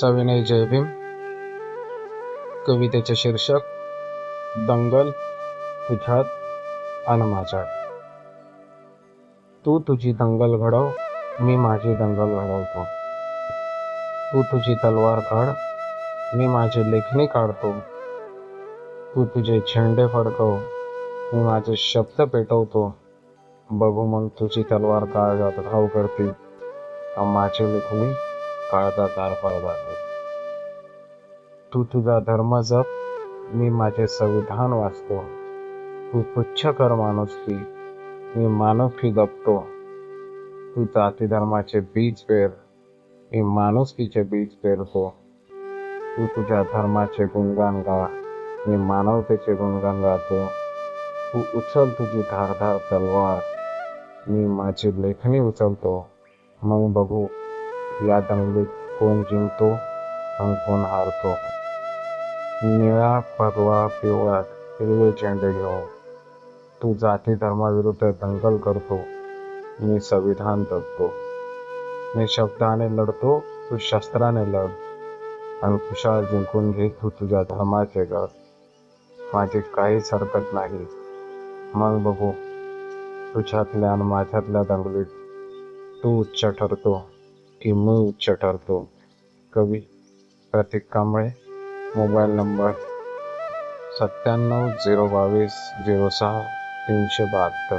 सविनय जयभीम कवितेचे शीर्षक दंगल तुझ्यात अन माझ्यात तू तुझी दंगल घडव मी माझी दंगल घडवतो. तू तुझी तलवार काढ मी माझी लेखणी काढतो. तू तुझे झेंडे फडकव मी माझे शब्द पेटवतो. बघू मग तुझी तलवार काळजात घाव करते माझी लेखणी काळाचा आरपार जाते तू तुझा धर्म जप मी माझे संविधान वाचतो. तू पुच्छ कर माणुसकी मी माणुसकी जपतो. तू जाती धर्माचे बीज पेर मी माणुसकीचे बीज पेरतो. तू तुझ्या धर्माचे गुणगान गा मी मानवतेचे गुणगान गातो. तू उचल तुझी धारधार तलवार मी माझी लेखणी उचलतो. मग बघू या दंगलीत कोण जिंकतो आणि कोण हारतो निळा परवा पिवळा हिरवे झेंडे घेऊन तू जाती धर्माविरुद्ध दंगल करतो मी संविधान जगतो मी शब्दाने लढतो तू शस्त्राने लढ आणि खुशाल जिंकून घे तू तुझ्या धर्माचे घर माझी काहीच हरकत नाही मग बघू तुझ्यातल्या आणि माझ्यातल्या दंगलीत तू उच्च ठरतो की मी उच्च ठरतो कवी प्रतीक कांबळे मोबाईल नंबर सत्त्याण्णव झिरो बावीस झिरो सहा तीनशे बहात्तर.